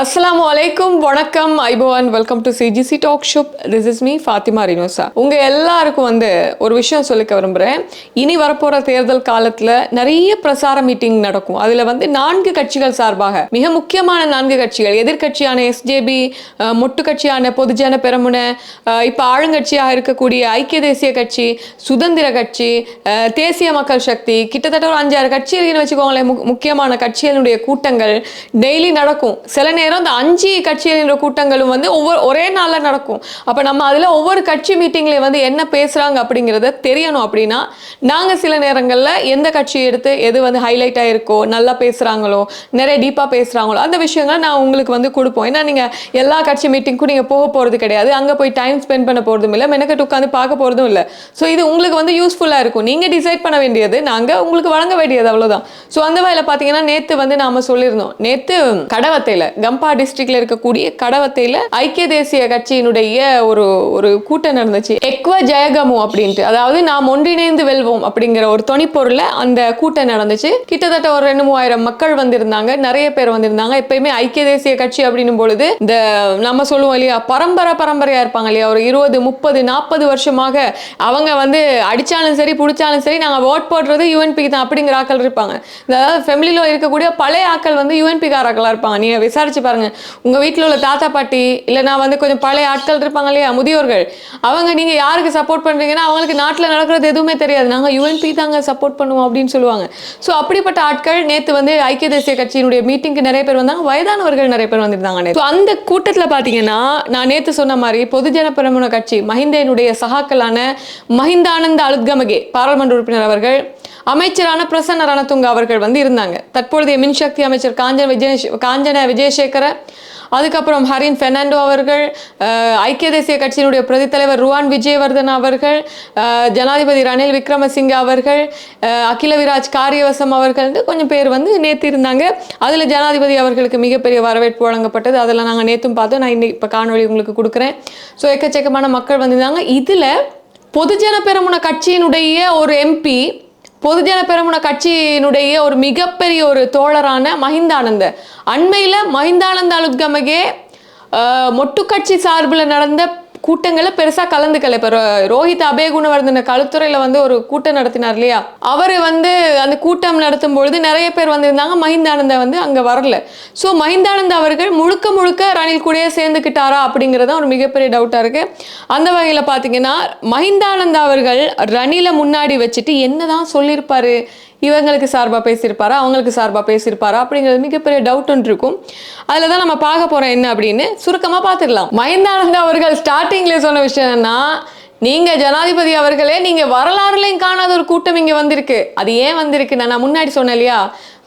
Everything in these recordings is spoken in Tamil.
அஸ்ஸலாமு அலைக்கும் வணக்கம் iPhone welcome to CGC talk show this is me Fathima Rinosa உங்க எல்லாருக்கும் வந்து ஒரு விஷயம் சொல்லிக்க விரும்புகிறேன் இனி வரப்போற தேர்தல் காலத்துல நிறைய பிரசார மீட்டிங் நடக்கும். அதுல வந்து நான்கு கட்சிகள் சார்பாக மிக முக்கியமான நான்கு கட்சிகள் எதிர்க்கட்சியான எஸ்ஜேபி மொட்டு கட்சியான பொதுஜன பெரமுன இப்போ இப்ப ஆளுங்கட்சியாக இருக்கக்கூடிய ஐக்கிய தேசிய கட்சி சுதந்திர கட்சி தேசிய மக்கள் சக்தி கிட்டத்தட்ட ஒரு அஞ்சாறு கட்சிகள் வச்சுக்கோங்களேன். முக்கியமான கட்சிகளுடைய கூட்டங்கள் டெய்லி நடக்கும். சில நேரம் இந்த அஞ்சு கட்சிகளின் கூட்டங்களும் வந்து ஒவ்வொரு ஒரே நாளில் நடக்கும். அப்போ நம்ம அதில் ஒவ்வொரு கட்சி மீட்டிங்ல வந்து என்ன பேசுறாங்க அப்படிங்கறத தெரியணும் அப்படின்னா நாங்கள் சில நேரங்களில் எந்த கட்சி எடுத்து எது வந்து ஹைலைட் ஆகிருக்கோ நல்லா பேசுறாங்களோ நிறைய டீப்பாக பேசுறாங்களோ அந்த விஷயங்களை நான் உங்களுக்கு வந்து கொடுப்போம். ஏன்னா நீங்கள் எல்லா கட்சி மீட்டிங்க்கும் நீங்கள் போக போகிறது கிடையாது. அங்கே போய் டைம் ஸ்பெண்ட் பண்ண போறதும் இல்லை மெனக்கட்டு உட்காந்து பார்க்க போகிறதும் இல்லை. ஸோ இது உங்களுக்கு வந்து யூஸ்ஃபுல்லாக இருக்கும். நீங்கள் டிசைட் பண்ண வேண்டியது நாங்கள் உங்களுக்கு வழங்க வேண்டியது அவ்வளோதான் ஸோ அந்த வகையில் பார்த்தீங்கன்னா நேற்று வந்து நாம சொல்லியிருந்தோம். நேற்று கடவத்தையில் கம் கம்பா டிஸ்ட்ரிக்ட்ல இருக்கக்கூடிய கடவத்தையில ஐக்கிய தேசிய கட்சியினுடைய ஒரு ஒரு கூட்டம் நடந்துச்சு. எக்வ ஜெயகமு அப்படின்ட்டு. அதாவது நாம் ஒன்றிணைந்து வெல்வோம் அப்படிங்கிற ஒரு தொனிப்பொருள்ல அந்த கூட்டம் நடந்துச்சு. கிட்டத்தட்ட ஒரு ரெண்டு மூவாயிரம் மக்கள் வந்திருந்தாங்க. நிறைய பேர் வந்திருந்தாங்க. எப்பயுமே ஐக்கிய தேசிய கட்சி அப்படின்னும் பொழுது இந்த நம்ம சொல்லுவோம் இல்லையா பரம்பரை பரம்பரையா இருப்பாங்க இல்லையா? ஒரு இருபது முப்பது நாற்பது வருஷமாக அவங்க வந்து அடிச்சாலும் சரி பிடிச்சாலும் சரி நாங்க ஓட் போடுறது யூஎன்பி தான் அப்படிங்கிற ஆக்கள் இருப்பாங்க. அதாவது ஃபெமிலியில் இருக்கக்கூடிய பழைய ஆட்கள் வந்து யூஎன்பி காராக்களா இருப்பாங்க. நீங்க விசாரிச்சு பாருங்க. உங்க வீட்டில் உள்ள தாத்தா பாட்டி இல்லைனா வந்து கொஞ்சம் பழைய ஆட்கள் இருப்பாங்க இல்லையா முதியோர்கள் அவங்க நீங்க யாருக்கு சப்போர்ட் பண்றீங்கன்னா அவங்களுக்கு நாட்டில் நடக்கிறது எதுவுமே தெரியாது. நாங்க யூஎன்பி தாங்க சப்போர்ட் பண்ணுவோம் அப்படின்னு சொல்லுவாங்க. ஸோ அப்படிப்பட்ட ஆட்கள் நேத்து வந்து ஐக்கிய தேசிய கட்சியினுடைய மீட்டிங்க்கு நிறைய பேர் வந்தாங்க. வயதானவர்கள் நிறைய பேர் வந்திருந்தாங்க அந்த கூட்டத்தில் பார்த்தீங்கன்னா நான் நேத்து சொன்ன மாதிரி பொதுஜன பெரமுன கட்சி மஹிந்தனுடைய சகாக்களான மஹிந்தானந்த அலுத்கமகே பாராளுமன்ற உறுப்பினர் அவர்கள் அமைச்சரான பிரசன்ன ரணதுங்க அவர்கள் வந்து இருந்தாங்க. தற்பொழுதைய மின்சக்தி அமைச்சர் காஞ்சன விஜய காஞ்சன விஜயசேகர அதுக்கப்புறம் ஹரின் பெர்னாண்டோ அவர்கள் ஐக்கிய தேசிய கட்சியினுடைய பிரதி தலைவர் ருவான் விஜயவர்தன் அவர்கள் ஜனாதிபதி ரணில் விக்ரமசிங்க அவர்கள் அகில விராஜ் காரியவசம் அவர்கள் கொஞ்சம் பேர் வந்து நேற்று இருந்தாங்க. அதில் ஜனாதிபதி அவர்களுக்கு மிகப்பெரிய வரவேற்பு வழங்கப்பட்டது. அதெல்லாம் நாங்கள் நேற்றும் பார்த்தோம். நான் இன்னைக்கு இப்போ காணொலி உங்களுக்கு கொடுக்குறேன். ஸோ எக்கச்சக்கமான மக்கள் வந்திருந்தாங்க. இதில் பொதுஜன பெருமுன கட்சியினுடைய ஒரு எம்பி பொதுஜன பெருமுன கட்சியினுடைய ஒரு மிகப்பெரிய ஒரு தோழரான மஹிந்தானந்த. அண்மையில் மஹிந்தானந்த அலுத்கமகே மொட்டு கட்சி சார்பில் நடந்த கூட்டங்களை பெருசாக கலந்துக்கல. இப்போ ரோ- ரோஹித் அபேகுணவர்தன களுத்துறையில் வந்து ஒரு கூட்டம் நடத்தினார் இல்லையா? அவர் வந்து அந்த கூட்டம் நடத்தும் பொழுது நிறைய பேர் வந்திருந்தாங்க. மஹிந்தானந்த வந்து அங்கே வரல. ஸோ மஹிந்தானந்த அவர்கள் முழுக்க முழுக்க ரணில் கூடயே சேர்ந்துக்கிட்டாரா அப்படிங்கிறது ஒரு மிகப்பெரிய டவுட்டாக இருக்கு. அந்த வகையில் பார்த்தீங்கன்னா மஹிந்தானந்த அவர்கள் ரணிலை முன்னாடி வச்சுட்டு என்னதான் சொல்லியிருப்பாரு? இவங்களுக்கு சார்பாக பேசியிருப்பாரா? அவங்களுக்கு சார்பாக பேசியிருப்பாரா? அப்படிங்கிறது மிகப்பெரிய டவுட் ஒன்று இருக்கும். அதில் தான் நம்ம பார்க்க போகிறோம் என்ன அப்படின்னு. சுருக்கமாக பார்த்துக்கலாம் மஹிந்தானந்த அவர்கள் ஸ்டார்டிங்கில் சொன்ன விஷயம் என்னன்னா நீங்க ஜனாதிபதி அவர்களே நீங்க வரலாறுலையும் காணாத ஒரு கூட்டம் இங்க வந்திருக்கு. அது ஏன் வந்திருக்கு? நான் முன்னாடி சொன்னேன் இல்லையா?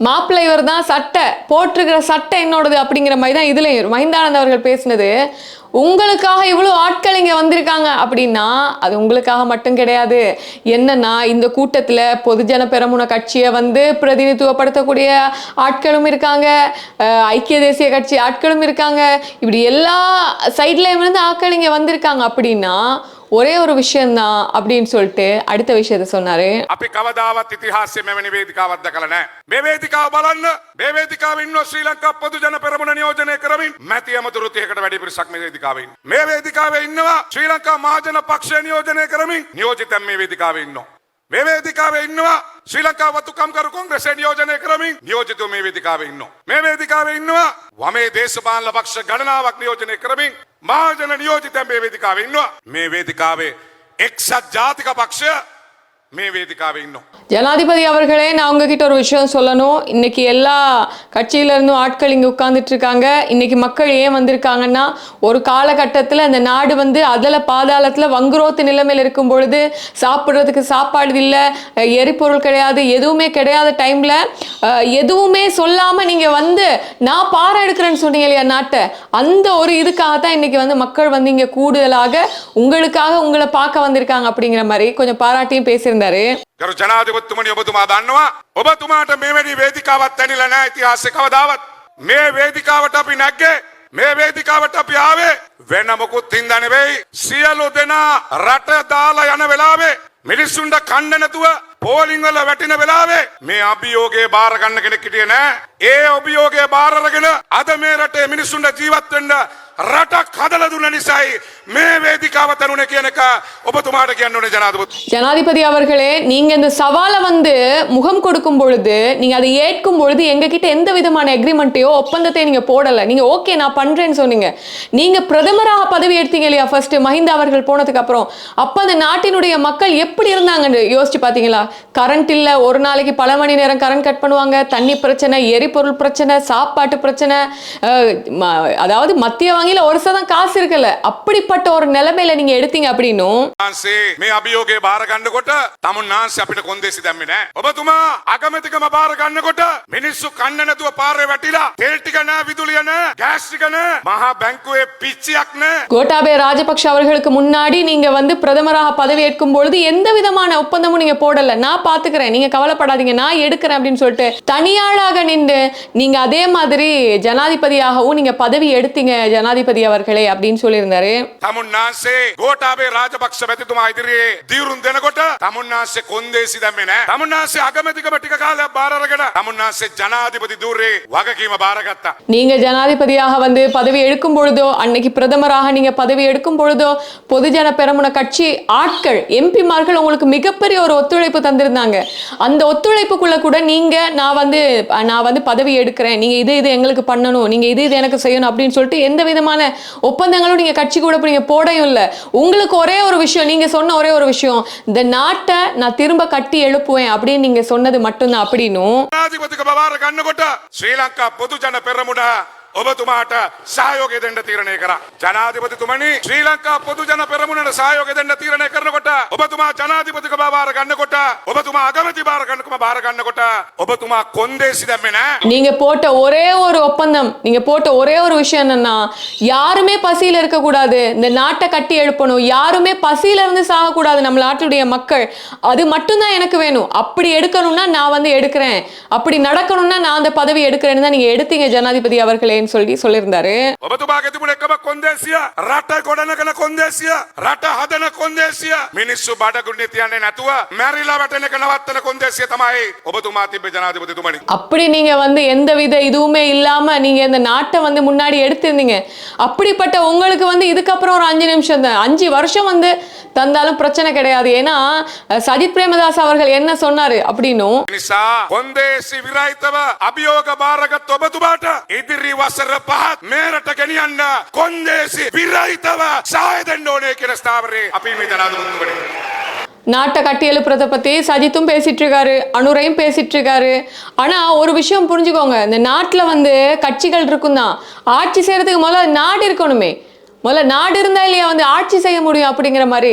மாப்பிள்ளை இவர் தான் சட்டை போட்டிருக்கிற சட்டை என்னோடது அப்படிங்கிற மாதிரி தான் இதுலயும் மஹிந்தானந்த அவர்கள் பேசினது. உங்களுக்காக இவ்வளோ ஆட்கள் இங்கே வந்திருக்காங்க அப்படின்னா அது உங்களுக்காக மட்டும் கிடையாது. என்னன்னா இந்த கூட்டத்தில் பொதுஜன பெரமுன கட்சியை வந்து பிரதிநிதித்துவப்படுத்தக்கூடிய ஆட்களும் இருக்காங்க. ஐக்கிய தேசிய கட்சி ஆட்களும் இருக்காங்க. இப்படி எல்லா சைட்லேயும் இருந்து ஆட்கள் இங்கே வந்திருக்காங்க அப்படின்னா ஒரே ஒரு விஷயம்தான் அப்படின்னு சொல்லிட்டு அடுத்த விஷயத்த சொன்னாரு අපි කවදාවත් ඉතිහාසය මෙවැනි වේදිකාවක් දැකලා නැහැ. මේ වේදිකාව බලන්න. මේ වේදිකාවේ ඉන්න ශ්‍රී ලංකා පොදු ජන පෙරමුණ නියෝජනය කරමින් මැති ඇමතුරු 30කට වැඩි පිරිසක් මේ වේදිකාවේ ඉන්නවා. මේ වේදිකාවේ ඉන්නවා ශ්‍රී ලංකා මහජන පක්ෂය නියෝජනය කරමින් නියෝජිතයන් මේ වේදිකාවේ ඉන්නවා. මේ වේදිකාවේ ඉන්නවා ශ්‍රී ලංකා වතුකම්කරු කොංග්‍රසය නියෝජනය කරමින් නියෝජිතව මේ වේදිකාවේ ඉන්නවා. මේ වේදිකාවේ ඉන්නවා වමේ දේශපාලන පක්ෂ ගණනාවක් නියෝජනය කරමින් මහජන නියෝජිතයන් මේ වේදිකාවේ ඉන්නවා. මේ වේදිකාවේ එක්සත් ජාතික පක්ෂය මේ වේදිකාවේ ඉන්නවා. ஜனாதிபதி அவர்களே நான் உங்ககிட்ட ஒரு விஷயம் சொல்லணும். இன்னைக்கு எல்லா கட்சியில இருந்தும் ஆட்கள் இங்க உட்கார்ந்துட்டு இருக்காங்க. இன்னைக்கு மக்கள் ஏன் வந்திருக்காங்கன்னா ஒரு காலகட்டத்தில் இந்த நாடு வந்து அதில் பாதாளத்தில் வங்குரோத்து நிலைமையில் இருக்கும் பொழுது சாப்பிட்றதுக்கு சாப்பாடு இல்லை எரிபொருள் கிடையாது எதுவுமே கிடையாத டைம்ல எதுவுமே சொல்லாம நீங்க வந்து நான் பாறை எடுக்கிறேன்னு சொன்னீங்க இல்லையா நாட்டை? அந்த ஒரு இதுக்காக தான் இன்னைக்கு வந்து மக்கள் வந்து இங்க கூடுதலாக உங்களுக்காக உங்களை பார்க்க வந்திருக்காங்க அப்படிங்கிற மாதிரி கொஞ்சம் பாராட்டியும் பேசியிருந்தாரு ගරු ජනාධිපතිතුමනි ඔබතුමා දන්නවා ඔබතුමාට මෙවැනි වේදිකාවක් ඇනිලා නැහැ ඉතිහාසෙ කවදාවත්. මේ වේදිකාවට අපි නැග්ගේ මේ වේදිකාවට අපි ආවේ වෙන මොකුත් හින්දා නෙවෙයි. සියලු දෙනා රට දාලා යන වෙලාවේ මිනිස්සුන්ට කන්න නැතුව පෝලිං වල වැටෙන වෙලාවේ මේ අභියෝගේ බාර ගන්න කෙනෙක් හිටියේ නැහැ. ඒ අභියෝගය බාරරගෙන අද මේ රටේ මිනිස්සුන්ට ජීවත් වෙන්න ஜனாதிபதி அவர்களே நீங்க இந்த சவாலை வந்து முகம் கொடுக்கும் பொழுது நீங்க அதை ஏற்கும் பொழுது எங்க எந்த விதமான எக்ரிமெண்ட்டையோ ஒப்பந்தத்தை நீங்க போடல. நீங்க ஓகே நான் பண்றேன்னு சொன்னீங்க. நீங்க பிரதமராக பதவி எடுத்தீங்க இல்லையா ஃபர்ஸ்ட் மஹிந்த அவர்கள் போனதுக்கு அப்புறம். அப்ப அந்த நாட்டினுடைய மக்கள் எப்படி இருந்தாங்கன்னு யோசிச்சு பாத்தீங்களா? கரண்ட் இல்ல ஒரு நாளைக்கு பல மணி நேரம் கரண்ட் கட் பண்ணுவாங்க. தண்ணி பிரச்சனை எரிபொருள் பிரச்சனை சாப்பாட்டு பிரச்சனை அதாவது மத்திய வங்கியில ஒரு சதம் காசு இருக்குல்ல அப்படிப்பட்ட ஒரு நிலைமையில நீங்க எடுத்தீங்க அப்படின்னும் වහන්සේ මේ අභියෝගය බාර ගන්නකොට තමුන් වහන්සේ අපිට කොන්දේසි දැම්මේ නෑ. ඔබතුමා අගමැතිකම බාර ගන්නකොට මිනිස්සු කන්න නැතුව පාරේ වැටිලා තෙල් ටික නෑ විදුලිය නෑ ගෑස් ටික නෑ මහා බැංකුවේ පිච්චියක් නෑ கோட்டாபய ராஜபக்ஷ அவர்களுக்கு முன்னாடி நீங்க வந்து பிரதமராக பதவி ஏற்கும் பொழுது எந்த விதமான ஒப்பந்தமும் நீங்க போடல நான் பாத்துக்கிறேன் நீங்க கவலைப்படாதீங்க நான் எடுக்கிறேன் அப்படின்னு சொல்லிட்டு தனியாளாக நின்று நீங்க அதே மாதிரி ஜனாதிபதியாகவும் நீங்க பதவி எடுத்தீங்க ஜனாதிபதி ஜனாதிபதி அவர்களே அப்படின்னு சொல்லியிருந்தாரு. நீங்க ஜனாதிபதியாக வந்து பதவி எடுக்கும் பொழுதோ அன்னைக்கு பிரதமராக நீங்க பதவி எடுக்கும் பொழுதோ பொதுஜன பெரமுன கட்சி ஆட்கள் எம்பிமார்கள் உங்களுக்கு மிகப்பெரிய ஒரு ஒத்துழைப்பு தந்திருந்தாங்க. அந்த ஒத்துழைப்புக்குள்ள கூட நீங்க நான் வந்து நான் வந்து பதவி எடுக்கிறேன் நீங்க இது இது எங்களுக்கு பண்ணணும் நீங்க இது இது எனக்கு செய்யணும் அப்படின்னு சொல்லிட்டு எந்த விதமா முக்கியமான ஒப்பந்தங்களும் நீங்கள் கட்சி கூட இப்போ நீங்கள் போடையும் இல்லை. உங்களுக்கு ஒரே ஒரு விஷயம் நீங்கள் சொன்ன ஒரே ஒரு விஷயம். இந்த நாட்டை நான் திரும்ப கட்டி எழுப்புவேன் அப்படின்னு நீங்கள் சொன்னது மட்டும்தான். அப்படின்னும். ஸ்ரீலங்கா பொதுஜன பெறமுடா ශ්‍රී ලංකා පොදු ජන පෙරමුණ ඔබතුමාට සහයෝගය දෙන්න තීරණය කරා. ජනාධිපතිතුමනි ශ්‍රී ලංකා පොදු ජන පෙරමුණට සහයෝගය දෙන්න තීරණය කරනකොට ඔබතුමා ජනාධිපතික බාර ගන්නකොට ඔබතුමා අගමැති බාර ගන්නකම බාර ගන්නකොට ඔබතුමා කොන්දේසි දැම්මේ නෑ. நீங்க போட்ட ஒரே ஒரு ஒப்பந்தம் நீங்க போட்ட ஒரே ஒரு விஷயம் என்னன்னா யாருமே பசியில இருக்க கூடாது இந்த நாட்டை கட்டி எழுப்பணும் யாருமே பசியில இருந்து சாகக்கூடாது நம்ம நாட்டுடைய மக்கள் அது மட்டும்தான் எனக்கு வேணும் அப்படி எடுக்கணும்னா நான் வந்து எடுக்கிறேன் அப்படி நடக்கணும்னா நான் அந்த பதவி எடுக்கிறேன்னு தான் நீங்க எடுத்தீங்க ஜனாதிபதி சொல்லி சொல்லியிருந்தாரு. அப்படி நீங்க வந்து எந்த வித இதுவுமே இல்லாம நீங்க இந்த நாட்டை வந்து முன்னாடி எடுத்திருந்தீங்க. அப்படிப்பட்ட உங்களுக்கு வந்து இதுக்கப்புறம் ஒரு அஞ்சு நிமிஷம் தான். அஞ்சு வருஷம் வந்து தந்தாலும் பிரச்சனை கிடையாது. ஏன்னா சஜித் பிரேமதாஸ் அவர்கள் என்ன சொன்னாரு அப்படின்னும். அபியோக பாரக தொபதுபாட்ட எதிரி வச ඔබතුමාට ඉදිරි වසර පහත් මේරට ගෙනියන්න කොන්දේසි විරහිතව සහය දෙන්න ඕනේ කියන ස්ථාවරේ අපි මේ ජනාධිපතිතුමනි நாட்டை கட்டி எழுப்புறத பத்தி சஜித்தும் பேசிட்டு இருக்காரு அனுரையும் பேசிட்டு இருக்காரு ஆனா ஒரு விஷயம் புரிஞ்சுக்கோங்க இந்த நாட்டுல வந்து கட்சிகள் இருக்கும் தான் ஆட்சி செய்யறதுக்கு முதல்ல நாடு இருக்கணுமே முதல்ல நாடு இருந்தா இல்லையா வந்து ஆட்சி செய்ய முடியும் அப்படிங்கிற மாதிரி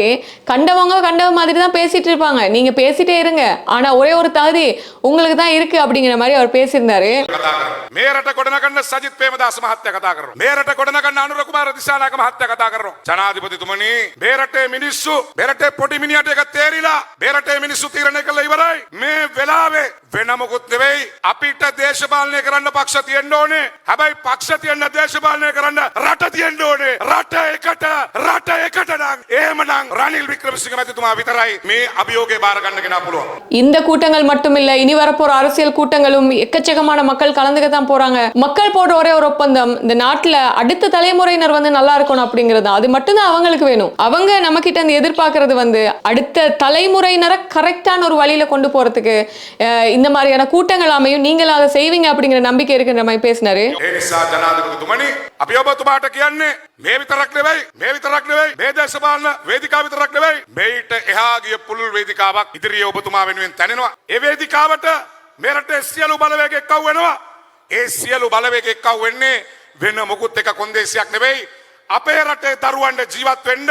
கண்டவங்க கண்டவ மாதிரி தான் பேசிட்டு இருப்பாங்க நீங்க பேசிட்டே இருங்க ஆனா ஒரே ஒரு தகுதி உங்களுக்கு தான் இருக்கு அப்படிங்கிற மாதிரி அவர் பேசியிருந்தாரு කතා කරනවා. මේ රට ගොඩනගන්න සජිත් ප්‍රේමදාස මහත්තයා කතා කරනවා. මේ රට ගොඩනගන්න අනුර කුමාර දිසානායක මහත්තයා කතා කරනවා. ජනාධිපතිතුමනි මේ රටේ මිනිස්සු මේ රටේ පොඩි මිනිහට එක තේරිලා මේ රටේ මිනිස්සු තීරණය කළා ඉවරයි. මේ වෙලාවේ වෙන මොකුත් නෙවෙයි අපිට දේශපාලනය කරන්න පක්ෂ තියෙන්න ඕනේ. හැබැයි පක්ෂ තියෙන්න දේශපාලනය කරන්න රට තියෙන්න ඕනේ. රට එකට රට එකට නම් එහෙමනම් රනිල් වික්‍රමසිංහ මැතිතුමා විතරයි මේ අභියෝගය බාර ගන්න කෙනා පුළුවන්. இந்த கூட்டங்கள் மட்டும் இல்ல இனி வரப்போற அரசியல் கூட்டங்களும் எக்கச்சக்கமான மக்கள் கலந்துக்க தான் போறாங்க மக்கள் போடுற ஒரே ஒரு ஒப்பந்தம் இந்த நாட்டுல அடுத்த தலைமுறையினர் வந்து நல்லா இருக்கணும் அப்படிங்கிறது தான். அது மட்டும்தான் அவங்களுக்கு வேணும் அவங்க நம்ம கிட்ட இருந்து எதிர்பார்க்கறது வந்து அடுத்த தலைமுறையினரை கரெக்டான ஒரு வழியில கொண்டு போறதுக்கு அஹ், இந்த மாதிரியான கூட்டங்கள் அமையும் நீங்களும் அதை செய்வீங்க அப்படிங்கிற நம்பிக்கை இருக்குன்ற மாதிரி பேசினாரு ඒ නිසා ජනාධිපතිතුමනි අපි ඔබතුමාට කියන්නේ මේ විතරක් නෙවෙයි මේ විතරක් නෙවෙයි මේ දේශපාලන වේදිකාව විතරක් නෙවෙයි. මේට එහා ගිය පුළුල් වේදිකාවක් ඉදිරියේ ඔබතුමා වෙනුවෙන් තැනෙනවා. ඒ වේදිකාවට මේ රටේ සියලු බලවේග එක්කව් වෙනවා ඒ සියලු බලවේග එක්කව් වෙන්නේ වෙන මොකුත් එක කොන්දේසියක් නෙවෙයි. අපේ රටේ දරුවන්ට ජීවත් වෙන්න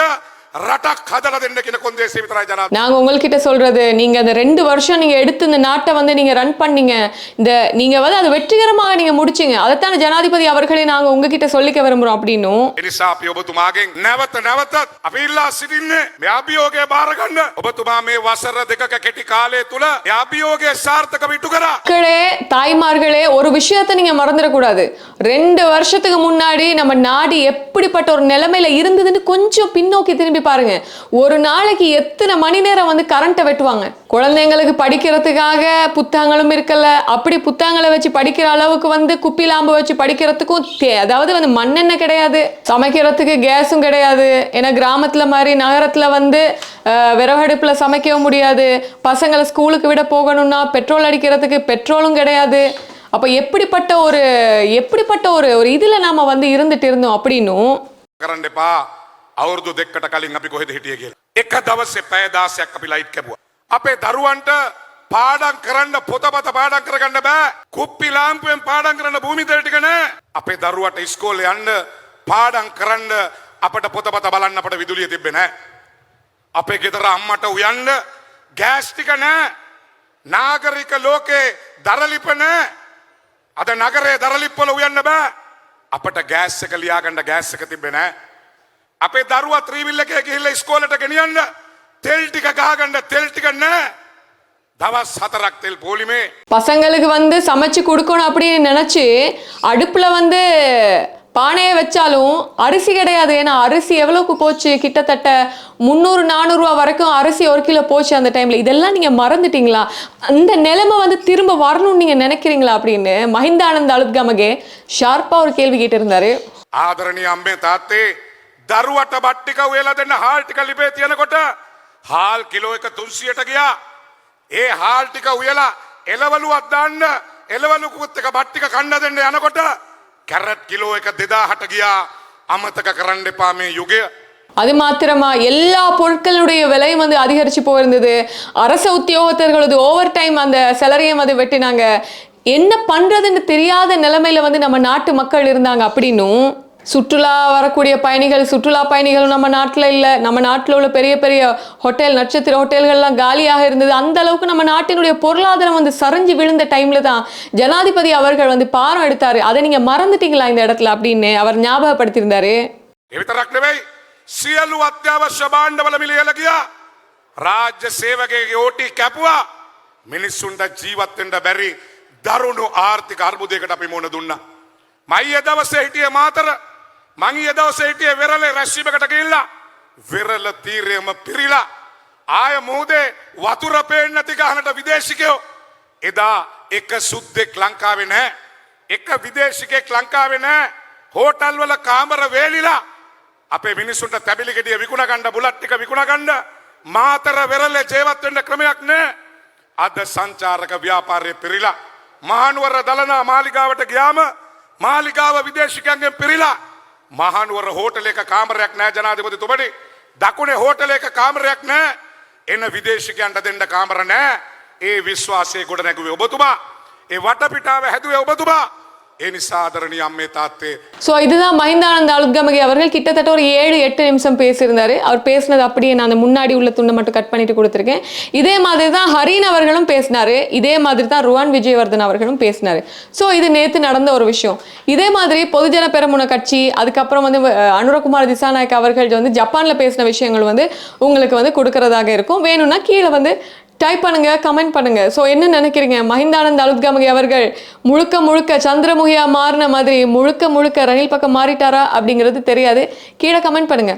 රටක් හදලා දෙන්න කියන කොන්දේසිය විතරයි ජනාධිපති நாங்க உங்ககிட்ட சொல்றது நீங்க அந்த ரெண்டு வருஷம் நீங்க எடுத்து இந்த நாட்டை வந்து நீங்க ரன் பண்ணீங்க இந்த நீங்க வந்து அது வெற்றிகரமாக நீங்க முடிச்சீங்க அதைத்தான் ஜனாதிபதி அவர்களே நாங்க உங்ககிட்ட சொல்லிக்க விரும்புறோம் அப்படின்னும் එනිසා අපි ඔබතුමාගෙන් නැවත නැවතත් අපි ඉල්ලා සිටින්නේ මේ අභියෝගය බාරගන්න ඔබතුමා මේ වසර දෙකක කෙටි කාලය තුළ ඒ අභියෝගය සාර්ථක විටු කරා மக்களே தாய்மார்களே ஒரு விஷயத்தை நீங்க மறந்துடக்கூடாது ரெண்டு வருஷத்துக்கு முன்னாடி நம்ம நாடு எப்படிப்பட்ட ஒரு நிலைமையில இருந்ததுன்னு கொஞ்சம் பின்னோக்கி திரும்பி பாருங்க. ஒரு நாளைக்கு எத்தனை மணி நேரம் வந்து கரண்ட்டை வெட்டுவாங்க? குழந்தைங்களுக்கு படிக்கிறதுக்காக புத்தகங்களும் இருக்கல அப்படி புத்தகங்களை வச்சு படிக்கிற அளவுக்கு வந்து குப்பிலாம்பு வச்சு படிக்கிறதுக்கும் அதாவது வந்து மண்ணெண்ணெய் கிடையாது. சமைக்கிறதுக்கு கேஸும் கிடையாது. ஏன்னா கிராமத்துல மாதிரி நகரத்துல வந்து விறகடுப்பில் சமைக்கவும் முடியாது. பசங்களை ஸ்கூலுக்கு விட போகணும்னா பெட்ரோல் அடிக்கிறதுக்கு பெட்ரோலும் கிடையாது. அப்போ எப்படிப்பட்ட ஒரு எப்படிப்பட்ட ஒரு ஒரு இதுல நாம வந்து இருந்துட்டு இருந்தோம் அப்படின்னும். අවුරුදු දෙක්කට කලින් අපි කොහෙද හිටිය කියලා. එක දවසේ පෑදාසයක් අපි ලයිට් කැබුව. අපේ දරුවන්ට පාඩම් කරන්න පොතපත පාඩම් කරගන්න බෑ කුප්පි ලාම්පුවෙන් පාඩම් කරන්න භූමිතයට නෑ අපේ දරුවට ඉස්කෝල යන්න පාඩම් කරන්න අපට පොතපත බලන්න අපට විදුලිය තිබෙ නෑ. අපේ ගෙදර අම්මට උයන්න ගෑස්ටික නෑ නාගරික ලෝකේ දරලිප නෑ අද නගරේ දරලිප්පොල උයන්න බෑ අපට ගෑස් එක ලියාගන්න ගෑස් එක තිබෙන අපේ දරුවා ත්‍රීවිල්ල එක ගිහිල්ල ස්කෝලට ගෙනියන්න තෙල් ටික ගහගන්න තෙල් ටික නෑ දවස් හතරක් තෙල් පෝලිමේ பசங்களுக்கு வந்து சமைச்சு கொடுக்கணும் அப்படின்னு நினைச்சு அடுப்புல வந்து பானையை வச்சாலும் அரிசி கிடையாது ஏன்னா அரிசி எவ்வளவுக்கு போச்சு கிட்டத்தட்ட முந்நூறு நானூறுரூவா வரைக்கும் அரிசி ஒரு கிலோ போச்சு அந்த டைம்ல இதெல்லாம் நீங்க மறந்துட்டீங்களா அந்த நிலைமை வந்து திரும்ப வரணும்னு நீங்க நினைக்கிறீங்களா அப்படின்னு மஹிந்தானந்த் அலுத்கமகே ஷார்ப்பா ஒரு கேள்வி கேட்டிருந்தாரு ආදරණය අම්බේ තාත්තේ දරුවට බට්ටික උයලා දෙන්න හාල් ටික ලිපේ තියෙනකොට හාල් කිලෝ එක තුන්සියට ගියා ඒ හාල් ටික උයලා එලවලුවත් දාන්න එලවලුකුත් එක බට්ටික කන්න දෙන්න යනකොට කැරට් කිලෝ එක දෙදාහට ගියා අමතක කරන්න එපා මේ යුගය அது மாத்திரமா எல்லா பொருட்களுடைய விலையும் வந்து அதிகரிச்சு போயிருந்தது அரச உத்தியோகத்தர்களது ஓவர் டைம் அந்த செலரியும் வந்து வெட்டினாங்க என்ன பண்றதுன்னு தெரியாத நிலைமையில வந்து நம்ம நாட்டு மக்கள் இருந்தாங்க அப்படின்னும் சுற்றுலா வரக்கூடிய பயணிகள் சுற்றுலா பயணிகளும் நம்ம நாட்டில் இல்லை நம்ம நாட்டில் உள்ள பெரிய பெரிய ஹோட்டல் நட்சத்திர ஹோட்டல்கள்லாம் காலியாக இருந்தது அந்த அளவுக்கு நம்ம நாட்டினுடைய பொருளாதாரம் வந்து சரிஞ்சு விழுந்த டைம்ல தான் ஜனாதிபதி அவர்கள் வந்து பாரம் எடுத்தாரு அதை நீங்க மறந்துட்டீங்களா இந்த இடத்துல அப்படின்னு அவர் ஞாபகப்படுத்தியிருந்தாரு එවිතරක් නෙවෙයි සියල්ලු අත්‍යවශ්‍ය බාණ්ඩවල මිලියල ගියා රාජ්‍ය සේවකගේ ඕටි කැපුවා මිනිස්සුන්ට ජීවත්තෙන්ට බැරි දරුණු ආර්ථික අර්බුදයකට අපි මුණ දුන්න. මයි එදවසේ හිටිය මාතර මං එදවසේ හිටිය වෙරලේ රැශ්ිමකට ගිල්ලා වෙරල තීරයම පිරිලා. ආය මූදේ වතුර පේෙන් නැති ගහනට විදේශිකයෝ. එදා එක සුද්දෙක් ලංකාවෙ නෑ එක විදේශිකෙක් ලංකාවෙ නෑ හෝටල් වල කාමර වේලිලා. අපේ මිනිස්සුන්ට තැබිලිගෙඩිය විකුණගණ්ඩ බුලට්ටික විකුණගණ්ඩ මාතර වෙරල්ල ජේවත්වෙන්ට ක්‍රමයක් නෑ අද සංචාරක ව්‍යාපාරය පිරිලා. මහනුවර දලනා මාලිගාවට ගයාම මාලිගාව විදේශිකයන්ගෙන් පිරිලා. මහනුවර හෝටල එක කාමරයක් නෑ ජනාධිපති තුබඩි දකුණේ හෝටල එක කාමරයක් නෑ. එන්න විදේශිකයන්ට දෙන්න කාමර නෑ. ඒ විශ්වාසය ගොඩ නැගුවේ ඔබතුමා. ඒ වටපිටාව හැදුවේ ඔබතුමා. ஸோ இதுதான் மஹிந்தானந்த் அலுத்கமகி அவர்கள். கிட்டத்தட்ட ஒரு ஏழு எட்டு நிமிஷம் பேசியிருந்தார். அவர் பேசினது அப்படியே நான் அந்த முன்னாடி உள்ள துண்டை மட்டும் கட் பண்ணிட்டு கொடுத்துருக்கேன். இதே மாதிரி தான் ஹரின் அவர்களும் பேசினாரு. இதே மாதிரி தான் ருவான் விஜயவர்தன் அவர்களும் பேசினாரு. ஸோ இது நேற்று நடந்த ஒரு விஷயம். இதே மாதிரி பொதுஜன பெரமுன கட்சி அதுக்கப்புறம் வந்து அனுரகுமார் திசாநாயக் அவர்கள் வந்து ஜப்பானில் பேசின விஷயங்கள் வந்து உங்களுக்கு வந்து கொடுக்கறதாக இருக்கும். வேணும்னா கீழே வந்து டைப் பண்ணுங்க கமெண்ட் பண்ணுங்க. ஸோ என்ன நினைக்கிறீங்க? மஹிந்தானந்த் அலுத்கமகி அவர்கள் முழுக்க முழுக்க சந்திரமுகியா மாறின மாதிரி முழுக்க முழுக்க ரணில் பக்கம் மாறிட்டாரா அப்படிங்கிறது தெரியாது. கீழே கமெண்ட் பண்ணுங்க.